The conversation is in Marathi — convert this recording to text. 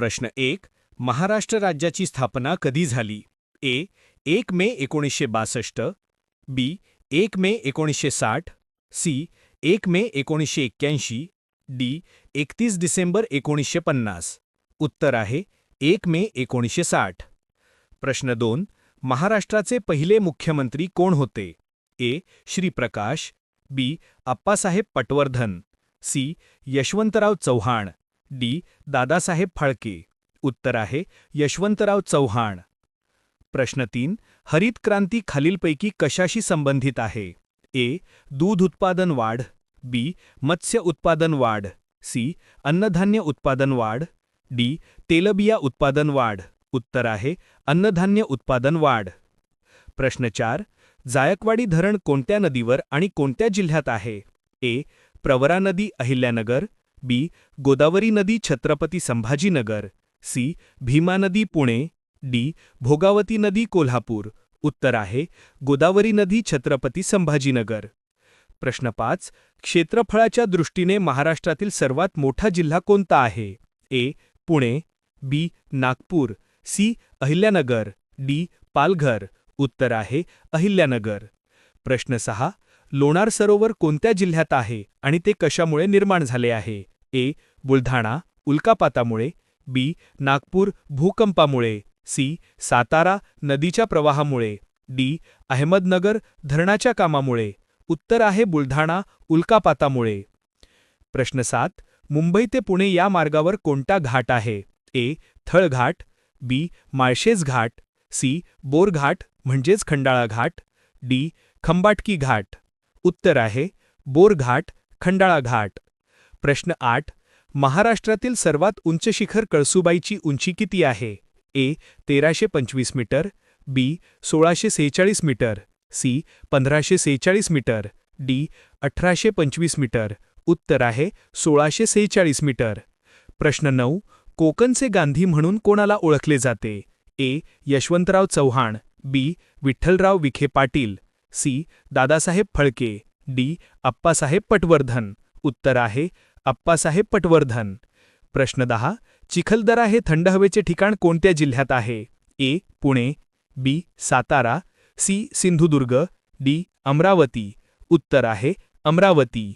प्रश्न एक महाराष्ट्र राज्याची स्थापना कधी झाली? ए एक मे एकोणीसशे बासष्ट. बी एक मे एकोणीसशे साठ. सी एक मे एकोणीसशे एक्क्याऐंशी. डी एकतीस डिसेंबर एकोणीसशे पन्नास. उत्तर आहे एक मे एकोणीसशे साठ. प्रश्न दोन महाराष्ट्राचे पहिले मुख्यमंत्री कोण होते? A Shriprakash. B Appasaheb Patwardhan. C Yashwantrao Chavan. D. Dadasaheb Phalke. उत्तर आहे यशवंतराव चव्हाण. प्रश्न तीन हरित क्रांती खालीलपैकी कशाशी संबंधित आहे? ए. दूध उत्पादन वाढ. बी. मत्स्य उत्पादन वाढ. सी. अन्नधान्य उत्पादन वाढ. डी. तेलबिया उत्पादन वाढ. उत्तर आहे अन्नधान्य उत्पादन वाढ. प्रश्न चार जायकवाडी धरण कोणत्या नदीवर आणि कोणत्या जिल्ह्यात आहे? ए. प्रवरा नदी अहिल्यानगर. बी गोदावरी नदी छत्रपती संभाजीनगर सी भीमा नदी पुणे डी भोगावती नदी कोल्हापूर उत्तर आहे गोदावरी नदी छत्रपती संभाजीनगर. प्रश्न पाच क्षेत्रफळाच्या दृष्टीने महाराष्ट्रातील सर्वात मोठा जिल्हा कोणता आहे? A Pune B Nagpur C Ahilyanagar D Palghar उत्तर आहे अहिल्यानगर. प्रश्न सहा लोणार सरोवर कोणत्या जिल्ह्यात आहे आणि ते कशामुळे निर्माण झाले आहे? ए. बुलढाणा उल्कापातामुळे. बी. नागपूर भूकंपामुळे. सी. सातारा नदीच्या प्रवाहामुळे. डी. अहमदनगर धरणाच्या कामामुळे. उत्तर आहे बुलढाणा उल्कापातामुळे. प्रश्न सात. मुंबई ते पुणे या मार्गावर कोणता घाट आहे? A. Thalghat. B. Malshej Ghat. C. Borghat म्हणजेच खंडाळा घाट. डी. खंबाटकी घाट. उत्तर आहे बोरघाट खंडाळा घाट प्रश्न आठ महाराष्ट्रातील सर्वात उंच शिखर कळसुबाईची उंची किती आहे? ए तेराशे पंचवीस मीटर बी सोळाशे सेहेचाळीस मीटर सी पंधराशे सेहेचाळीस मीटर डी अठराशे पंचवीस मीटर. उत्तर आहे सोळाशे सेहेचाळीस मीटर. प्रश्न नऊ कोकणचे गांधी म्हणून कोणाला ओळखले जाते? A Yashwantrao Chavan B Vitthalrao Vikhe Patil. C. Dadasaheb Phalke D. Appasaheb Patwardhan. उत्तर आहे अप्पासाहेब पटवर्धन. प्रश्न दहा चिखलदरा हे थंड हवेचे ठिकाण कोणत्या जिल्ह्यात आहे? A. Pune. B. Satara. C. Sindhudurg. D. Amravati. उत्तर आहे अमरावती.